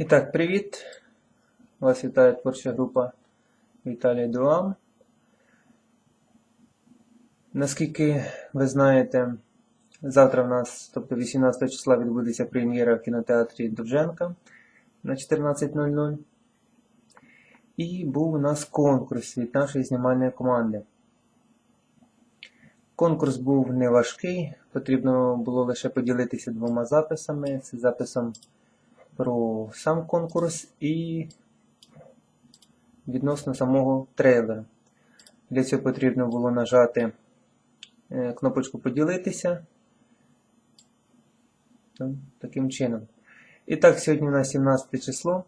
І так, привіт! Вас вітає творча група Віталій Дуам. Наскільки ви знаєте, завтра в нас, тобто 18 числа, відбудеться прем'єра в кінотеатрі Довженка на 14.00. І був у нас конкурс від нашої знімальної команди. Конкурс був не важкий, потрібно було лише поділитися двома записами. Це записом про сам конкурс і відносно самого трейлера. Для цього потрібно було нажати е, кнопочку поділитися. Таким чином. І так, сьогодні у нас 17 число.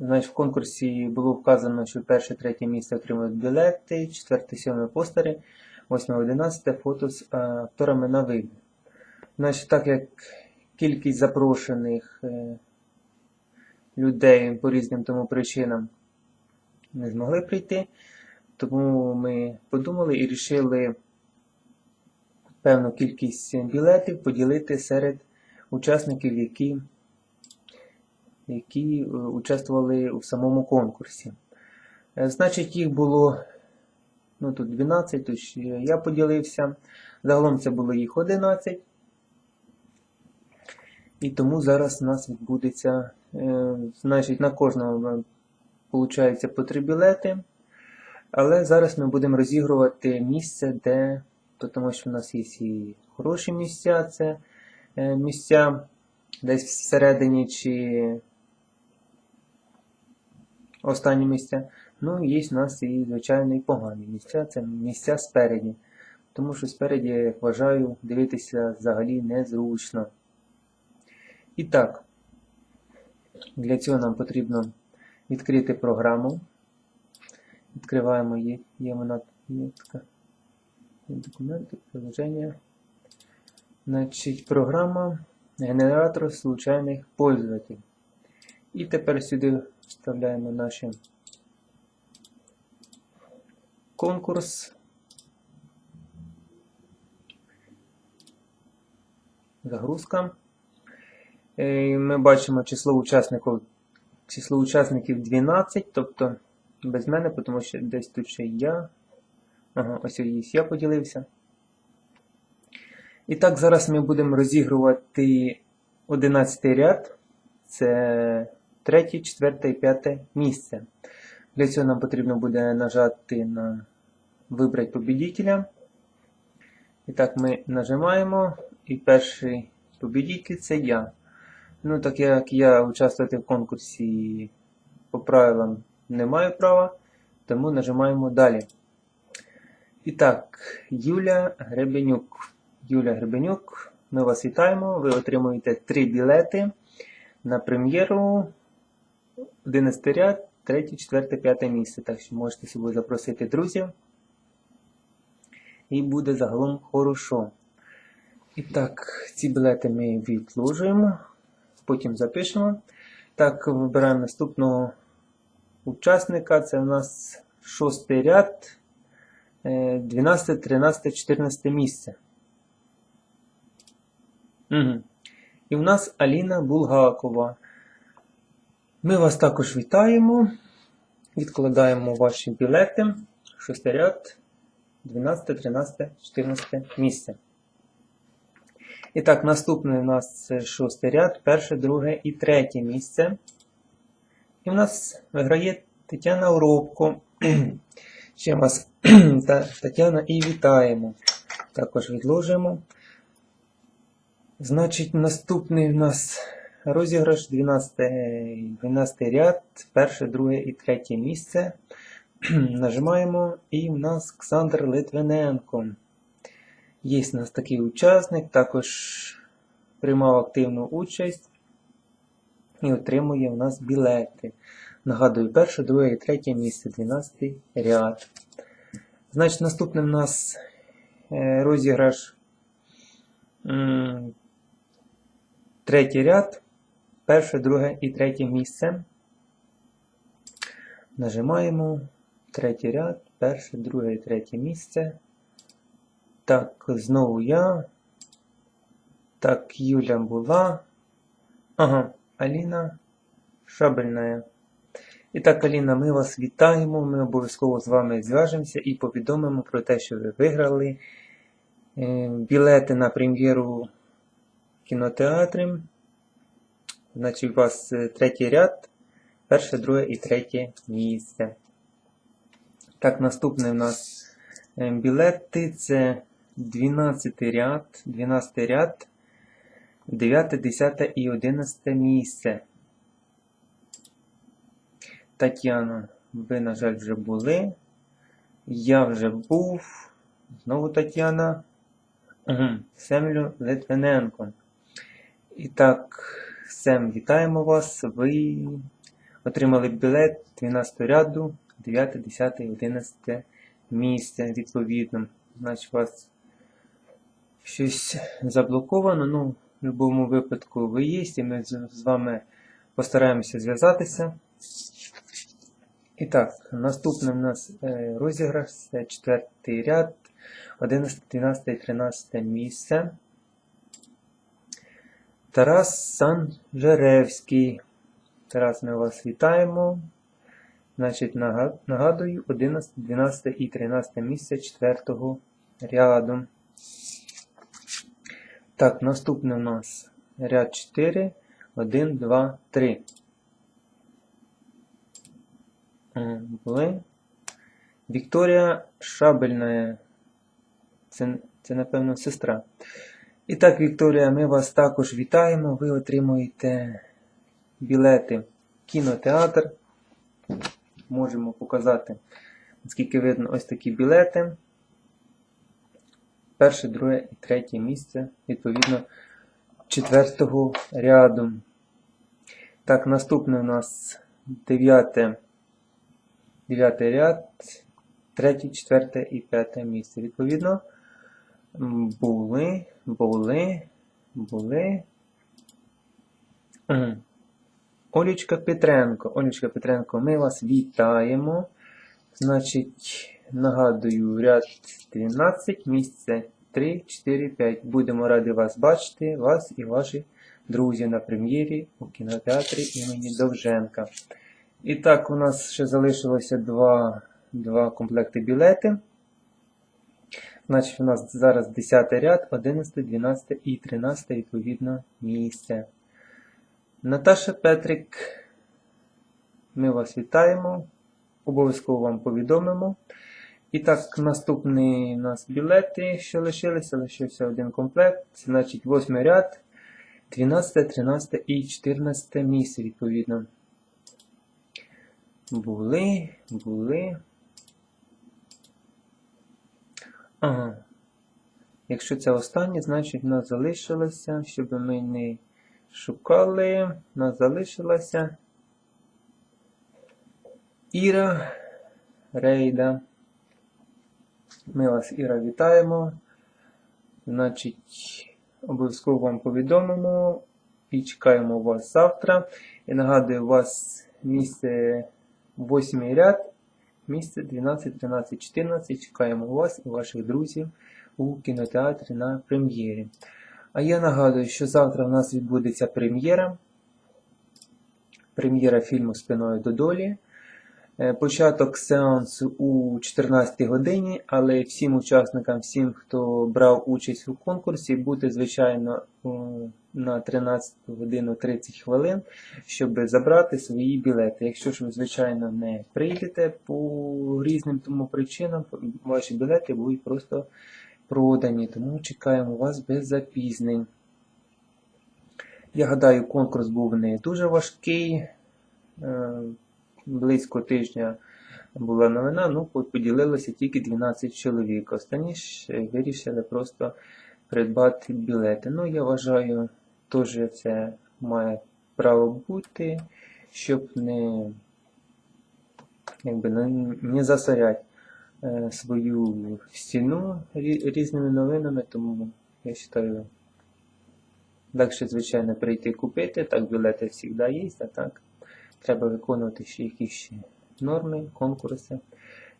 Значить, в конкурсі було вказано, що перше, третє місце отримують білети, четверте, сьоме постери, восьме, одинадцяте фото з е, акторами на вибір. Значить, так як кількість запрошених е, людей по різним тому причинам не змогли прийти, тому ми подумали і вирішили певну кількість білетів поділити серед учасників, які які е, участвували у самому конкурсі. Е, Значить, їх було ну, тут 12, тож я поділився. Загалом це було їх 11. І тому зараз у нас відбудеться, е, значить, на кожного виходить по 3 білети. Але зараз ми будемо розігрувати місце, де, тому що в нас є і хороші місця, це е, місця десь всередині чи останні місця. Ну, є в нас і звичайно і погані місця, це місця спереді. Тому що спереді, як вважаю, дивитися взагалі незручно. І так, для цього нам потрібно відкрити програму. Відкриваємо її, є вона така. Документи, приложення. Значить, програма генератор случайних пользователів. І тепер сюди вставляємо наші конкурс. Загрузка. Е, Ми бачимо число учасників, число учасників 12, тобто без мене, тому що десь тут ще я. Ага, ось є, я поділився. І так, зараз ми будемо розігрувати 11 ряд. Це третє, четверте і п'яте місце. Для цього нам потрібно буде нажати на Вибрати победителя. І так, ми нажимаємо. І перший победитель це я. Ну, так як я участвувати в конкурсі по правилам не маю права, тому нажимаємо далі. І так, Юля Гребенюк. Юля Гребенюк, ми вас вітаємо. Ви отримуєте 3 білети на прем'єру 11 ряд, 3, 4, 5 місце. Так що можете собі запросити друзів. І буде загалом хорошо. І так, ці білети ми відложуємо, потім запишемо. Так, вибираємо наступного учасника. Це у нас шостий ряд, е, 12, 13, 14 місце. Угу. І в нас Аліна Булгакова. Ми вас також вітаємо. Відкладаємо ваші білети. Шостий ряд, 12, 13, 14 місце. І так, наступний у нас це шостий ряд, перше, друге і третє місце. І в нас виграє Тетяна Уробко. Ще вас Тетяна і вітаємо. Також відложимо. Значить, наступний у нас розіграш 12, 12 ряд, перше, друге і третє місце. Нажимаємо, і в нас Олександр Литвиненко. Є в нас такий учасник, також приймав активну участь і отримує в нас білети. Нагадую, перше, друге і третє місце, 12 ряд. Значить, наступний в нас е, розіграш третій ряд, перше, друге і третє місце. Нажимаємо третій ряд, перше, друге і третє місце. Так, знову я. Так, Юля була. Ага. Аліна Шабельна. І так, Аліна, ми вас вітаємо. Ми обов'язково з вами зв'яжемося і повідомимо про те, що ви виграли е, білети на прем'єру кінотеатрі. Значить, у вас е, третій ряд, перше, друге і третє місце. Так, наступний у нас е, білети це 12 ряд, 12 ряд, 9, 10 і 11 місце. Тетяна, ви, на жаль, вже були. Я вже був. Знову Тетяна. Семлю Литвиненко. І так, Сем, вітаємо вас. Ви отримали білет 12 ряду, 9, 10, 11 місце, відповідно. Значить, вас щось заблоковано. Ну, в будь-якому випадку ви є, і ми з вами постараємося зв'язатися. І так, наступний у нас е, розіграш це четвертий ряд, 11, 12, 13 місце. Тарас Санжеревський. Тарас, ми вас вітаємо. Значить, нагадую, 11, 12 і 13 місце четвертого ряду. Так, наступний у нас ряд 4, 1, 2, 3. Були. Вікторія Шабельна. Це, це, напевно, сестра. І так, Вікторія, ми вас також вітаємо. Ви отримуєте білети кінотеатр. Можемо показати, наскільки видно, ось такі білети. Перше, друге і третє місце, відповідно, четвертого ряду. Так, наступне у нас дев'яте. Дев'ятий ряд, третє, четверте і п'яте місце. Відповідно, були, були, були. Олічка Петренко. Олічка Петренко, ми вас вітаємо. Значить, нагадую, ряд 12, місце 3, 4, 5. Будемо раді вас бачити, вас і ваші друзі на прем'єрі у кінотеатрі імені Довженка. І так, у нас ще залишилося два, два комплекти білети. Значить, у нас зараз 10 ряд, 11, 12 і 13 відповідно місце. Наташа Петрик, ми вас вітаємо. Обов'язково вам повідомимо. І так, наступні у нас білети, що лишилися, лишився один комплект. Значить, 8 ряд, 12, 13 і 14 місце, відповідно. Були, були. Ага. Якщо це останнє, значить в нас залишилося, щоб ми не шукали, в нас залишилася Іра Рейда. Ми вас, Іра, вітаємо. Значить, обов'язково вам повідомимо і чекаємо вас завтра. І нагадую, у вас місце 8 ряд, місце 12, 13, 14. Чекаємо вас і ваших друзів у кінотеатрі на прем'єрі. А я нагадую, що завтра в нас відбудеться прем'єра. Прем'єра фільму Спиною до долі. Е, Початок сеансу у 14 годині, але всім учасникам, всім, хто брав участь у конкурсі, бути, звичайно, на 13 годину 30 хвилин, щоб забрати свої білети. Якщо ж ви, звичайно, не прийдете по різним тому причинам, ваші білети будуть просто продані. Тому чекаємо вас без запізнень. Я гадаю, конкурс був не дуже важкий. Близько тижня була новина, ну поділилося тільки 12 чоловік. Останні ж вирішили просто придбати білети. Ну, я вважаю, теж це має право бути, щоб не, якби, не, не засорять е, свою стіну різними новинами, тому я вважаю, легше, звичайно, прийти купити, так білети завжди є, а так треба виконувати ще якісь норми, конкурси.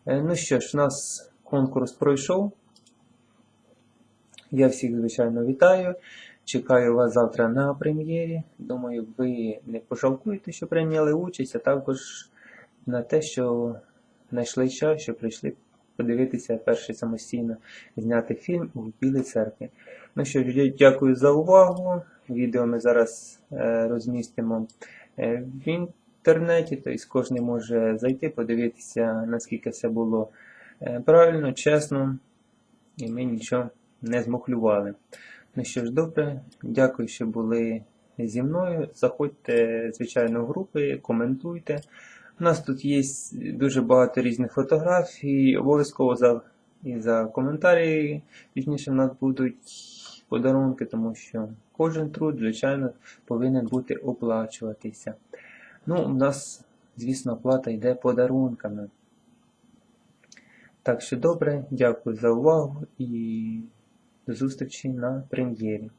Е, Ну що ж, у нас конкурс пройшов. Я всіх, звичайно, вітаю. Чекаю вас завтра на прем'єрі. Думаю, ви не пожалкуєте, що прийняли участь, а також на те, що знайшли час, що прийшли подивитися перший самостійно зняти фільм у Білій церкві. Ну що ж, дякую за увагу. Відео ми зараз е, розмістимо е, в інтернеті, тобто кожен може зайти, подивитися, наскільки все було е, правильно, чесно, і ми нічого не змухлювали. Ну що ж, добре, дякую, що були зі мною. Заходьте, звичайно, в групи, коментуйте. У нас тут є дуже багато різних фотографій. Обов'язково за, і за коментарі пізніше в нас будуть подарунки, тому що кожен труд, звичайно, повинен бути оплачуватися. Ну, у нас, звісно, оплата йде подарунками. Так що добре, дякую за увагу і до зустрічі на прем'єрі.